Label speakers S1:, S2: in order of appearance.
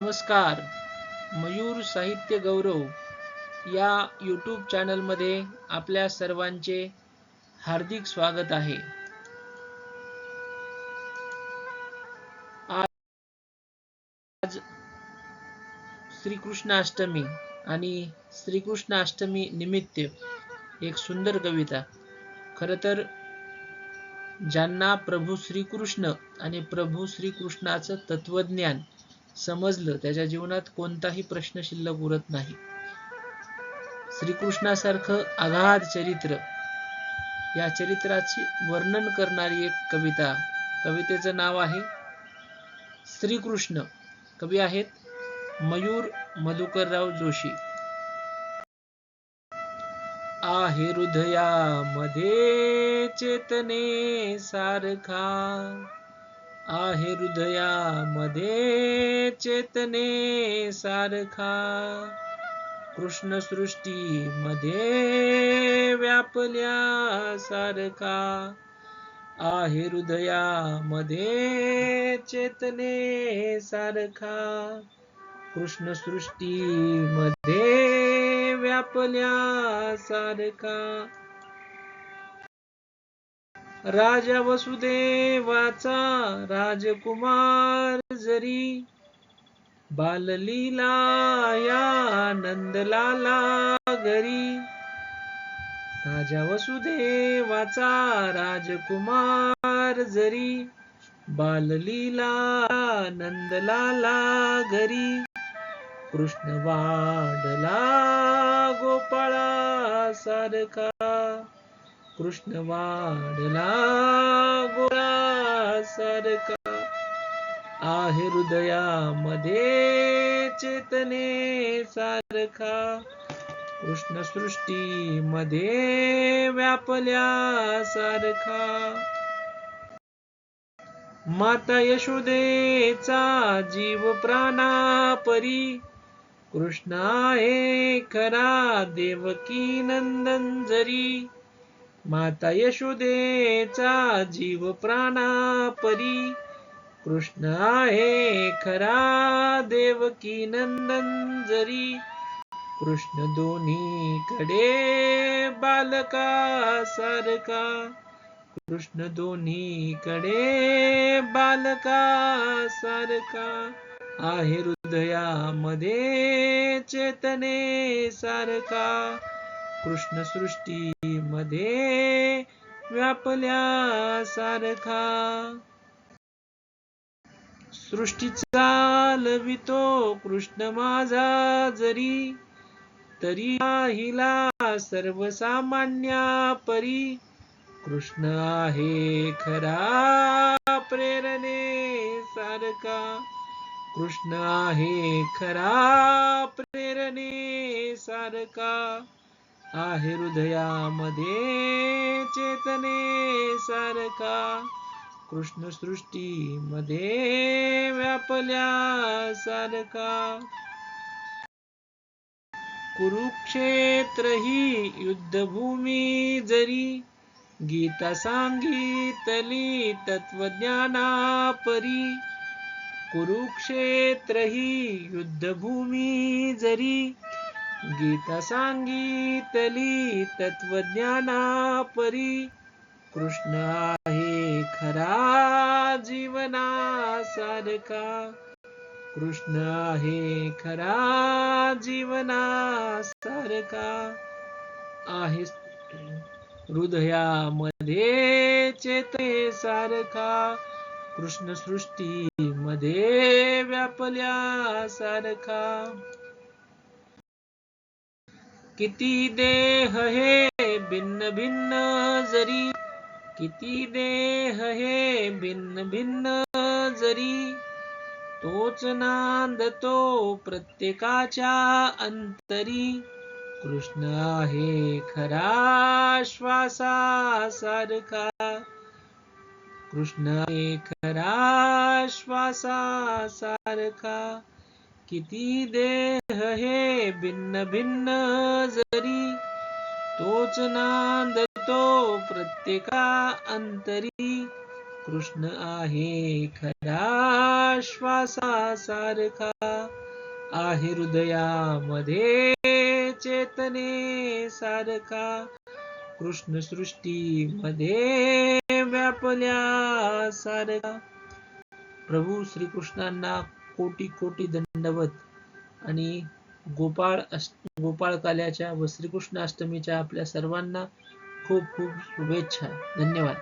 S1: नमस्कार मयूर साहित्य गौरव या यूट्यूब चॅनलमध्ये आपल्या सर्वांचे हार्दिक स्वागत आहे. आज श्रीकृष्णाष्टमी आणि श्रीकृष्णाष्टमी निमित्त एक सुंदर कविता. खर तर ज्यांना प्रभू श्रीकृष्ण आणि प्रभू श्रीकृष्णाचं तत्वज्ञान समजलं त्याच्या जीवनात कोणताही प्रश्न शिल्लक उरत नाही. श्रीकृष्णासारखं अगाध चरित्र या चरित्राचे वर्णन करणारी एक कविता कवितेचं नाव आहे श्रीकृष्ण. कवी आहेत मयूर मधुकरराव जोशी. आहे हृदयामध्ये चेतने सारखा आहे हृदयामध्ये चेतने सारखा. कृष्ण सृष्टी मध्ये व्यापल्या सारखा. आहे हृदयामध्ये चेतने सारखा. कृष्ण सृष्टी मध्ये व्यापल्या सारखा. राजा वसुदेवाचा राजकुमार जरी बाललीला या नंदलाला घरी राजा वसुदेवाचा राजकुमार जरी बाललीला नंदलाला घरी कृष्ण वाढला गोपाळा सारखा कृष्ण वाढला गोरासारखा आहे हृदयामध्ये चेतने सारखा. कृष्ण सृष्टी मध्ये व्यापल्या सारखा. माता यशोदेचा जीव प्राणापरी. कृष्ण आहे खरा देवकी नंदन जरी. माता यशोदेचा जीव प्राणापरी. कृष्ण आहे खरा देवकी नंदन जरी. कृष्ण दोन्हीकडे बालका सारका कृष्ण दोन्हीकडे बालका सारका आहे हृदयामध्ये चेतने सारखा. कृष्ण सृष्टी मध्ये व्यापल्या सारखा. सृष्टी चालवितो कृष्ण माझा जरी तरी हिला सर्वसामान्या परी. कृष्ण आहे खरा प्रेरणे सारखा. कृष्ण आहे खरा प्रेरणे सारखा. आहे हृदयामध्ये चेतने सारखा कृष्ण सृष्टी मध्ये व्यापल्या सारखा कुरुक्षेत्र ही युद्धभूमी जरी गीता सांगितली तत्वज्ञाना परी कुरुक्षेत्र ही युद्धभूमी जरी गीता सांगितली तत्वज्ञाना परी कृष्ण आहे खरा जीवना सारखा कृष्ण आहे खरा जीवना सारखा आहे हृदयामध्ये चेते सारखा. कृष्ण सृष्टी मध्ये व्यापल्या सारखा किती देह हे भिन्न भिन्न जरी? किती देह हे भिन्न भिन्न जरी? तोच नांदतो प्रत्येकाच्या अंतरी. कृष्ण आहे खरा श्वासा सारखा कृष्ण आहे खरा श्वासा सारखा किती देह हे भिन्न भिन्न जरी. तोच नांदतो प्रत्येका अंतरी. कृष्ण आहे खरा श्वासा सारखा आहे हृदयामध्ये चेतने सारखा. कृष्ण सृष्टी मध्ये व्यापल्या सारखा प्रभू श्रीकृष्णांना कोटी कोटी दंडवत आणि गोपाळ अष्ट गोपाळ काल्याच्या व श्रीकृष्ण अष्टमीच्या आपल्या सर्वांना खूप खूप शुभेच्छा. धन्यवाद.